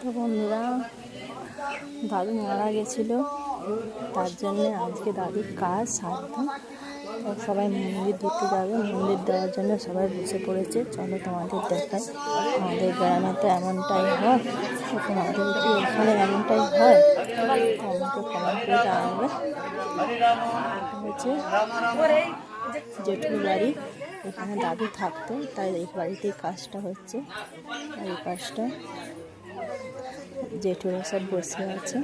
তো বন্ধুরা, দাদু মারা গেছিল। তার জন্য আজকে দাদুর কাজ সাধ্য তো সবাই মন্দির দেখতে যাবে। মন্দির দেওয়ার জন্য সবাই বসে পড়েছে। চলো তোমাদের দেখাই। আমাদের গ্রামে তো এমনটাই হয়। তোমাদের কি এখানে এমনটাই হয়? আমাকে কমেন্ট করে জানাবে। হচ্ছে জেঠুর বাড়ি এখানে দাদু থাকতো, তাই এই বাড়িতেই কাজটা হচ্ছে। এই কাজটা জেঠুরা সব বসে আছে।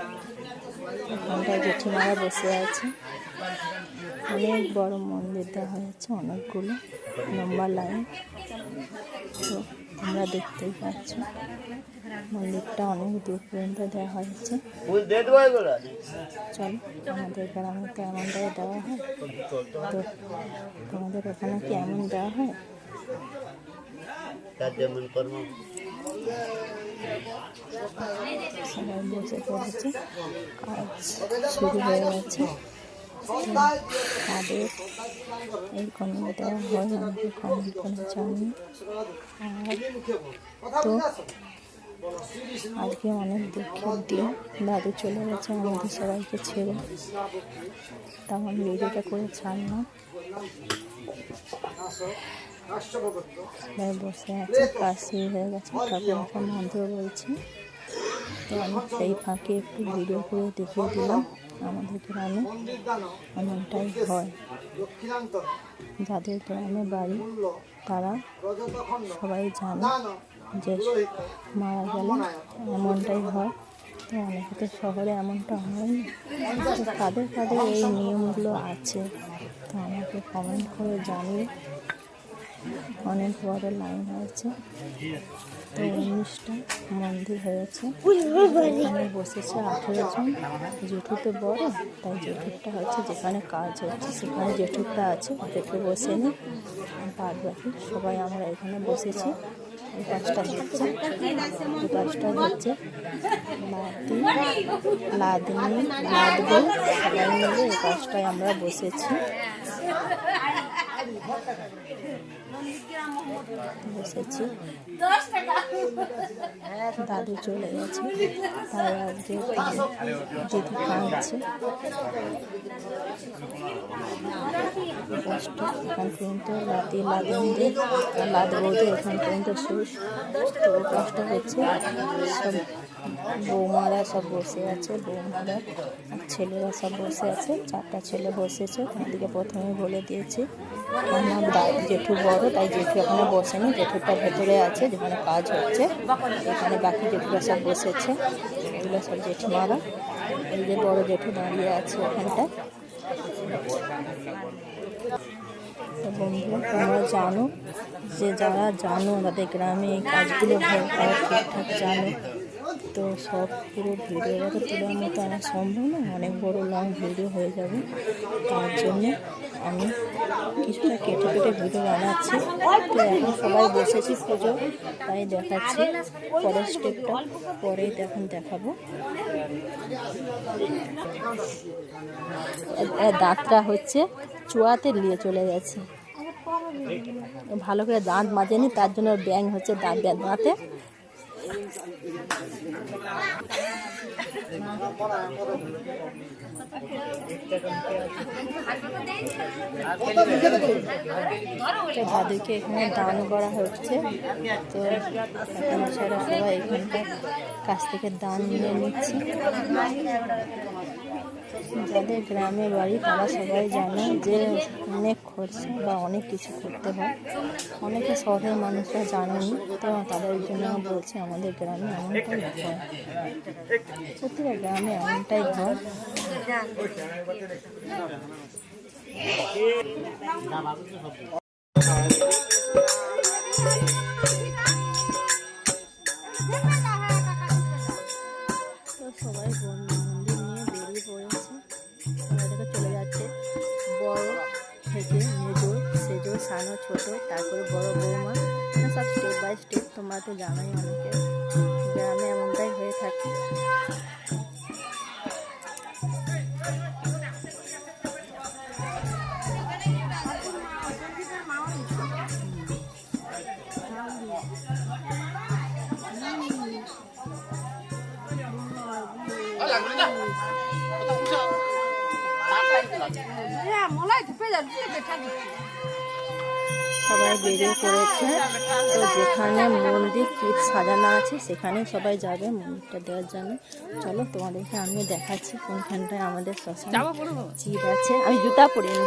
এখানটায় জেঠিমারা বসে আছে। অনেক বড় মন্দির দেওয়া হয়েছে, অনেকগুলো লম্বা লাইন। তো তোমরা দেখতেই পাচ্ছ, মন্দিরটা অনেক দূর পর্যন্ত দেওয়া হয়েছে। চলো, আমাদের গ্রামে তো এমনটাই দেওয়া হয়। তো তোমাদের ওখানে কি এমন দেওয়া হয়? বসে পড়েছে কাজ তাদের এই তো আজকে অনেক দুঃখের দিন দাদু চলে গেছে আমাদের সবাইকে ছেড়ে তখন ভিডিওটা করে ছাড়লাম সবাই বসে আছে কাজ শুরু হয়ে গেছে ঠাকুর এখন মন্ত্র বলছে। তো আমি সেই ফাঁকে একটু ভিডিও করে দেখিয়ে দিলাম, আমাদের গ্রামে এমনটাই হয়। যাদের গ্রামে বাড়ি, তারা সবাই জানে যে মারা গেলে এমনটাই হয়। তো অনেকে শহরে এমনটা হয় না। তো কাদের কাদের এই নিয়মগুলো আছে, তো আমাকে কমেন্ট করে জানিয়ে অনেক বড় লাইন হয়েছে। তো উনিশটা মন্দির হয়েছে। বসেছে আঠেরো জন। জেঠু তো বড়, তাই জেঠুরটা হচ্ছে যেখানে কাজ হচ্ছে সেখানে জেঠুরটা আছে জেঠু বসেনি বাদ বাকি সবাই আমরা এখানে বসেছি। কাজটা হচ্ছে কাজটা হচ্ছে লাদি লাদবে সবাই মিলে এই আমরা বসেছি। বসেছি। দাদু চলে গেছে। তাই আজকে দিদি কাঁদছে কষ্ট। এখান পর্যন্ত লাদি লাদিনদের লাদ বৌদি এখান পর্যন্ত শেষ। তো কষ্ট হচ্ছে। সব বৌমারা সব বসে আছে বৌমারা আর ছেলেরা সব বসে আছে। চারটা ছেলে বসেছে। তোমাদেরকে প্রথমে বলে দিয়েছি। আমার জেঠু বড়, তাই জেঠু এখানে বসেনি। জেঠুটা ভেতরে আছে, যেখানে কাজ হচ্ছে। এখানে বাকি জেঠুরা সব বসেছে। এগুলো সব জেঠিমারা। এই যে বড় জেঠু দাঁড়িয়ে আছে ওখানটায় তো বন্ধুরা, তোমরা জানো যে যারা জানো আমাদের গ্রামে কাজগুলো হয়, তারা ঠিকঠাক জানো। তো সব পুরো ভিডিওটা তো তোলার মতো আমার সম্ভব না, অনেক বড় লং ভিডিও হয়ে যাবে। তার জন্য আমি কিছুটা কেটে কেটে ভিডিও বানাচ্ছি। তো এখন সবাই বসেছি পুজো, তাই দেখাচ্ছি পরের স্টেপটা পরেই এখন দেখাবো। দাঁতটা হচ্ছে চুয়াতে নিয়ে চলে গেছে। ভালো করে দাঁত মাজেনি, তার জন্য ব্যাং হচ্ছে দাঁত দাঁতে। তো দাদুকে এখানে দান করা হচ্ছে। তো সেটা সবাই এখানকার কাছ থেকে দান নিয়ে নিচ্ছে। যাদের গ্রামে বাড়ি তারা সবাই জানে যে অনেক খরচা বা অনেক কিছু করতে হয়। অনেকে শহরের মানুষরা জানেনি, তো তাদের জন্য বলছে আমাদের গ্রামে এমনটাই হয়। প্রতিটা গ্রামে এমনটাই হয়। সানো ছোট তারপরে বড় বৌমা মানে সব স্টেপ বাই স্টেপ তোমরা তো জানোই অনেকে গ্রামে এমনটাই হয়ে থাকে সবাই বেরিয়ে পড়েছে। তো যেখানে মন্দির কীট সাজানো আছে সেখানে সবাই যাবে মন্দিরটা দেওয়ার জন্য। চলো তোমাদেরকে আমি দেখাচ্ছি কোনখানটায় আমাদের শ্মশান চিপ আছে। আমি জুতা পরিনি